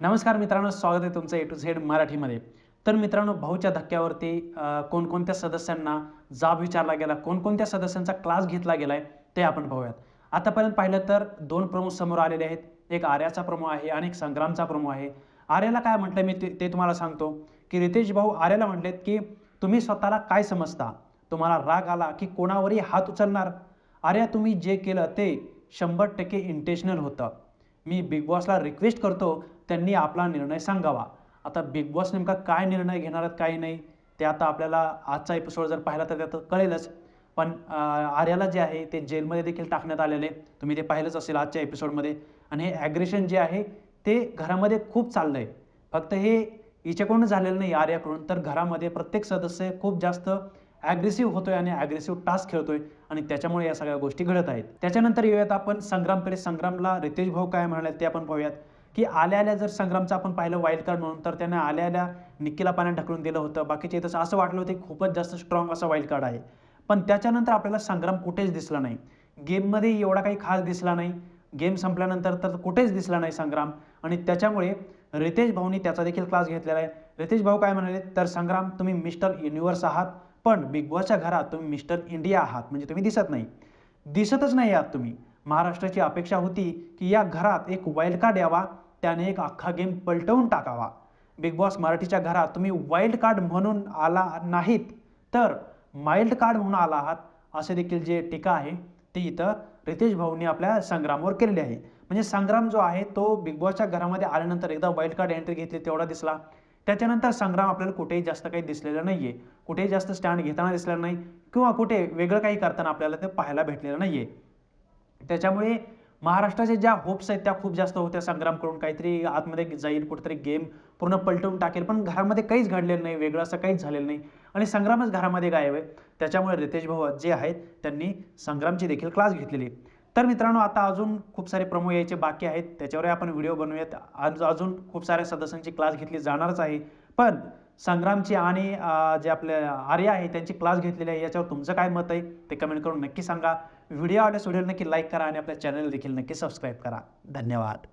नमस्कार मित्रांनो स्वागत आहे तुमचं ए टू झेड मराठीमध्ये. तर मित्रांनो भाऊच्या धक्क्यावरती कोणकोणत्या सदस्यांना जाब विचारला गेला कोणकोणत्या सदस्यांचा क्लास घेतला गेला आहे ते आपण पाहूयात. आतापर्यंत पाहिलं तर दोन प्रमुख समोर आलेले आहेत. एक आर्याचा प्रमुख आहे आणि एक संग्रामचा प्रमुख आहे. आर्याला काय म्हटलं मी ते ते तुम्हाला सांगतो की रितेश भाऊ आर्याला म्हटलेत की तुम्ही स्वतःला काय समजता? तुम्हाला राग आला की कोणावरही हात उचलणार? आर्या तुम्ही जे केलं ते शंभर टक्के इंटेन्शनल होतं. मी बिग बॉसला रिक्वेस्ट करतो त्यांनी आपला निर्णय सांगावा. आता बिग बॉस नेमका काय निर्णय घेणार आहेत काही नाही ते आता आपल्याला आजचा एपिसोड जर पाहिला तर त्यात कळेलच. पण आर्याला जे आहे ते जेलमध्ये देखील टाकण्यात आलेले. तुम्ही ते पाहिलंच असेल आजच्या एपिसोडमध्ये आणि हे ॲग्रेशन जे आहे ते घरामध्ये खूप चाललं आहे फक्त हे हिच्याकडून झालेलं नाही आर्याकडून तर घरामध्ये प्रत्येक सदस्य खूप जास्त ॲग्रेसिव्ह होतोय आणि ॲग्रेसिव्ह टास्क खेळतोय आणि त्याच्यामुळे या सगळ्या गोष्टी घडत आहेत. त्याच्यानंतर येऊयात आपण संग्रामकडे. संग्रामला रितेश भाऊ काय म्हणाले ते आपण पाहूयात. की आल्या आल्या जर संग्रामचं आपण पाहिलं वाईल्ड कार्ड म्हणून तर त्याने आल्या आल्या निक्कीला पाण्यात ढकलून दिलं होतं. बाकीचे तसं असं वाटलं होतं की खूपच जास्त स्ट्रॉंग असं वाईल्ड कार्ड आहे. पण त्याच्यानंतर आपल्याला संग्राम कुठेच दिसला नाही. गेममध्ये एवढा काही खास दिसला नाही. गेम संपल्यानंतर तर कुठेच दिसला नाही संग्राम. आणि त्याच्यामुळे रितेश भाऊनी त्याचा देखील क्लास घेतलेला आहे. रितेश भाऊ काय म्हणाले? तर संग्राम तुम्ही मिस्टर युनिव्हर्स आहात. पण बिग बॉसच्या घरात तुम्ही मिस्टर इंडिया आहात म्हणजे तुम्ही दिसत नाही. दिसतच नाही आहात तुम्ही. महाराष्ट्राची अपेक्षा होती की या घरात एक वाईल्ड कार्ड यावा त्याने एक अख्खा गेम पलटवून टाकावा. बिग बॉस मराठीच्या घरात तुम्ही वाईल्ड कार्ड म्हणून आला नाहीत तर माइल्ड कार्ड म्हणून आला आहात असे देखील जे टीका आहे ती इथं रितेश भाऊंनी आपल्या संग्रामवर केलेली आहे. म्हणजे संग्राम जो आहे तो बिग बॉसच्या घरामध्ये आल्यानंतर एकदा वाईल्ड कार्ड एंट्री घेतली तेवढा दिसला. त्याच्यानंतर संग्राम आपल्याला कुठेही जास्त काही दिसलेलं नाही आहे कुठेही जास्त स्टँड घेताना दिसलेलं नाही किंवा कुठे वेगळं काही करताना आपल्याला ते पाहायला भेटलेलं नाही आहे त्याच्यामुळे महाराष्ट्राच्या ज्या होप्स आहेत त्या खूप जास्त होत्या संग्रामकडून. काहीतरी आतमध्ये जाईल कुठेतरी गेम पूर्ण पलटवून टाकेल पण घरामध्ये काहीच घडलेलं नाही वेगळं असं काहीच झालेलं नाही. आणि संग्रामच घरामध्ये गायब आहे. त्याच्यामुळे रितेश भाऊ जे आहेत त्यांनी संग्रामची देखील क्लास घेतलेली तर मित्रांनो आता अजून खूप सारे प्रमो यायचे बाकी आहेत. त्याच्यावरही आपण व्हिडिओ बनवूयात. आज अजून खूप साऱ्या सदस्यांची क्लास घेतली जाणारच आहे. पण संग्रामची आणि जे आपले आर्य आहे त्यांची क्लास घेतलेली आहे. याच्यावर तुमचं काय मत आहे ते कमेंट करून नक्की सांगा. व्हिडिओ आवडल्यास व्हिडिओ नक्की लाईक करा आणि आपल्या चॅनल देखील नक्की सबस्क्राईब करा. धन्यवाद.